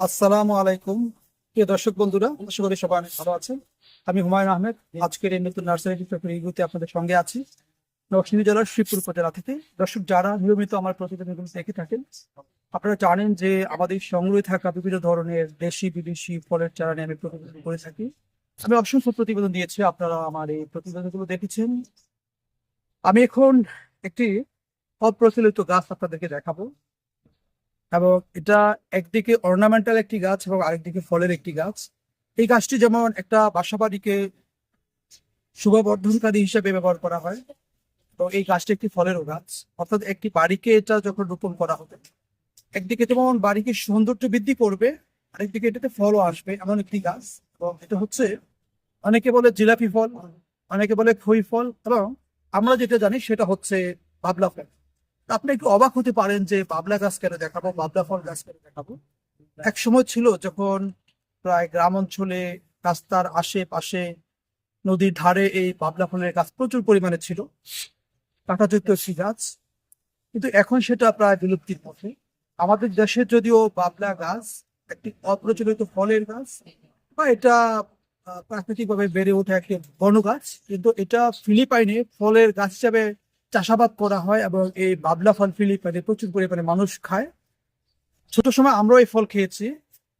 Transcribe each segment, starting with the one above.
আসসালামু আলাইকুম। প্রিয় দর্শক বন্ধুরা, আশা করি সবাই অনেক ভালো আছেন। আমি হুমায়ুন আহমেদ, আজকের এই নতুন নার্সারি আপনাদের সঙ্গে আছি। নরসিংদী জেলার শিবপুর উপজেলা থেকে। দর্শক, যারা নিয়মিত আমার প্রতিবেদনগুলো দেখে থাকেন, আপনারা জানেন যে আমাদের সংগ্রহে থাকা বিভিন্ন ধরনের দেশি, বিদেশি ফলের চারা নিয়ে আমি প্রতিবেদন করে থাকি। আমি অসংখ্য প্রতিবেদন দিয়েছি, আপনারা আমার এই প্রতিবেদনগুলো দেখেছেন। আমি এখন একটি অপ্রচলিত গাছ আপনাদেরকে দেখাবো। এবং এটা একদিকে অর্নামেন্টাল একটি গাছ এবং আরেকদিকে ফলের একটি গাছ। এই গাছটি যেমন একটা বাসাবাড়িকে শুভবর্ধনকারী হিসেবে ব্যবহার করা হয়, এবং এই গাছটি একটি ফলেরও গাছ। অর্থাৎ একটি বাড়িকে এটা যখন রোপণ করা হবে, একদিকে যেমন বাড়িকে সৌন্দর্য বৃদ্ধি করবে, আরেকদিকে এটাতে ফলও আসবে, এমন একটি গাছ। এবং এটা হচ্ছে, অনেকে বলে জিলাপি ফল, অনেকে বলে খই ফল, এবং আমরা যেটা জানি সেটা হচ্ছে বাবলা ফল। আপনি একটু অবাক হতে পারেন যে বাবলা গাছ কেন দেখাবো, বাবলা ফল গাছ কেন দেখাবো? এক সময় ছিল যখন প্রায় গ্রাম অঞ্চলে রাস্তার আশেপাশে নদীর ধারে এই বাবলা ফলের গাছ প্রচুর পরিমাণে ছিল, কাঁটাযুক্ত একটি গাছ। কিন্তু এখন সেটা প্রায় বিলুপ্তির পথে। আমাদের দেশে যদিও বাবলা গাছ একটি অপ্রচলিত ফলের গাছ, বা এটা প্রাকৃতিকভাবে বেড়ে ওঠা একটি বন গাছ কিন্তু এটা ফিলিপাইনে ফলের গাছ হিসাবে চাষাবাদ করা হয় এবং এই বাবলা ফল ফিলিপাইনে প্রচুর পরিমাণে মানুষ খায়। ছোট সময় আমরাও এই ফল খেয়েছি।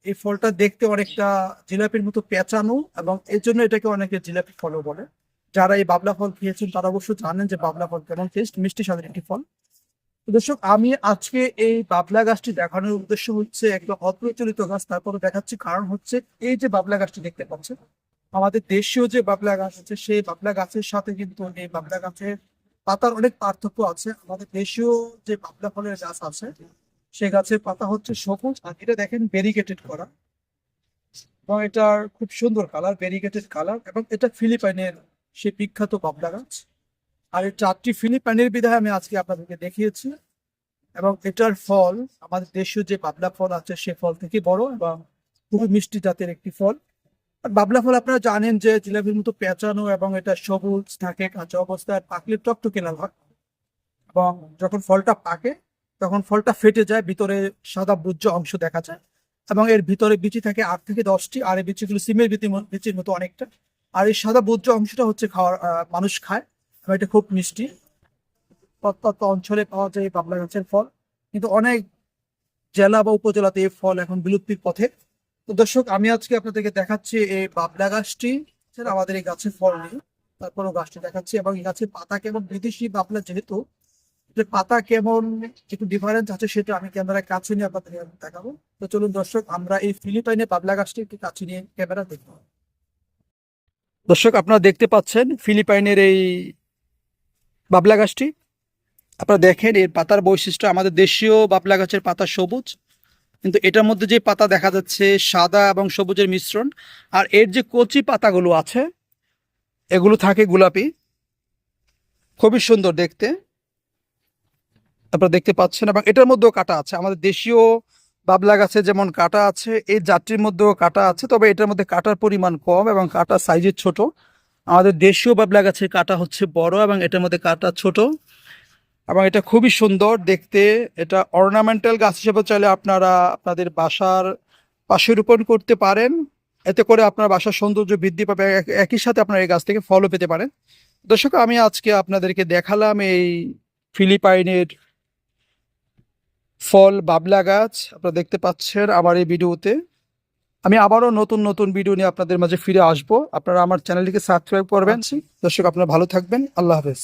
এই ফলটা দেখতে অনেকটা জিলাপির মতো পেঁচানো এবং এর জন্য এটাকে অনেকে জিলাপি ফলও বলে। যারা এই বাবলা ফল খেয়েছেন তারা অবশ্য জানেন যে বাবলা ফল কেমন টেস্ট মিষ্টি স্বাদের একটি ফল। দর্শক, আমি আজকে এই বাবলা গাছটি দেখানোর উদ্দেশ্য হচ্ছে একটা অপ্রচলিত গাছ তারপরে দেখাচ্ছি কারণ হচ্ছে এই যে বাবলা গাছটি দেখতে পাচ্ছেন, আমাদের দেশীয় যে বাবলা গাছ আছে, সেই বাবলা গাছের সাথে কিন্তু এই বাবলা গাছের পাতার অনেক পার্থক্য আছে। আমাদের দেশীয় যে বাবলা ফলের গাছ আছে সে গাছের পাতা হচ্ছে সবুজ আর এটা দেখেন ব্যারিকেটেড করা। এবং এটার খুব সুন্দর কালার ব্যারিকেটেড কালার এবং এটা ফিলিপাইনের সে বিখ্যাত বাবলা গাছ। আর এই চারটি ফিলিপাইনের বিধায় আমি আজকে আপনাদেরকে দেখিয়েছি। এবং এটার ফল, আমাদের দেশীয় যে বাবলা ফল আছে, সে ফল থেকে বড় এবং খুবই মিষ্টি জাতের একটি ফল। বাবলা ফল আপনারা জানেন যে জিলাপির মতো পেঁচানো এবং এটা সবুজ থাকে, কাঁচা অবস্থায় পাকলে টকটকে লাল হয়। এবং যখন ফলটা পাকে, তখন ফলটা ফেটে যায়, ভিতরে সাদা বুজ্জ অংশ দেখা যায়। এবং এর ভিতরে বিচি থাকে আট থেকে দশটি, আর এই বিচিগুলো সিমের বিচি বিচির মতো অনেকটা। আর এই সাদা বুজ্জ অংশটা হচ্ছে খাওয়ার মানুষ খায়। এবং এটা খুব মিষ্টি। প্রত্যন্ত অঞ্চলে পাওয়া যায় এই বাবলা গাছের ফল। কিন্তু অনেক জেলা বা উপজেলাতে এই ফল এখন বিলুপ্তির পথে। তো দর্শক, আমি আজকে আপনাদেরকে দেখাচ্ছি এই বাবলা গাছটি। আমাদের এই গাছের ফল নেই, তারপরও গাছটি দেখাচ্ছি। এবং এই গাছের পাতা কেমন? বিদেশি বাবলা যেহেতু, যে পাতা কেমন, একটু ডিফারেন্স আছে সেটা আমি ক্যামেরার কাছে নিয়ে আপনাদের দেখাবো। তো চলুন দর্শক, আমরা এই ফিলিপাইনে বাবলা গাছটি একটু কাছে নিয়ে ক্যামেরা দেখব। দর্শক, আপনারা দেখতে পাচ্ছেন ফিলিপাইনের এই বাবলা গাছটি। আপনারা দেখেন, এর পাতার বৈশিষ্ট্য আমাদের দেশীয় বাবলা গাছের পাতা সবুজ। কিন্তু এটার মধ্যে যে পাতা দেখা যাচ্ছে, সাদা এবং সবুজের মিশ্রণ, আর এর যে কচি পাতাগুলো আছে, এগুলো থাকে গোলাপি। খুবই সুন্দর দেখতে। আপনারা দেখতে পাচ্ছেন, এবং এটার মধ্যেও কাটা আছে। আমাদের দেশীয় বাবলা গাছে যেমন কাটা আছে, এই জাতটির মধ্যেও কাটা আছে, তবে এটার মধ্যে কাটার পরিমাণ কম এবং কাটা সাইজের ছোট। আমাদের দেশীয় বাবলা গাছের কাটা হচ্ছে বড় এবং এটার মধ্যে কাটা ছোট। এবং এটা খুবই সুন্দর দেখতে। এটা অর্নামেন্টাল গাছ হিসেবে চাইলে আপনারা আপনাদের বাসার পাশে রোপণ করতে পারেন। এতে করে আপনার বাসার সৌন্দর্য বৃদ্ধি পাবে। একই সাথে আপনার এই গাছ থেকে ফলও পেতে পারেন। দর্শক আমি আজকে আপনাদেরকে দেখালাম এই ফিলিপাইনের ফল বাবলা গাছ। আপনারা দেখতে পাচ্ছেন আমার এই ভিডিওতে। আমি আবারও নতুন নতুন ভিডিও নিয়ে আপনাদের মাঝে ফিরে আসব। আপনারা আমার চ্যানেলটিকে সাবস্ক্রাইব করবেন। দর্শক আপনারা ভালো থাকবেন। আল্লাহ হাফেজ।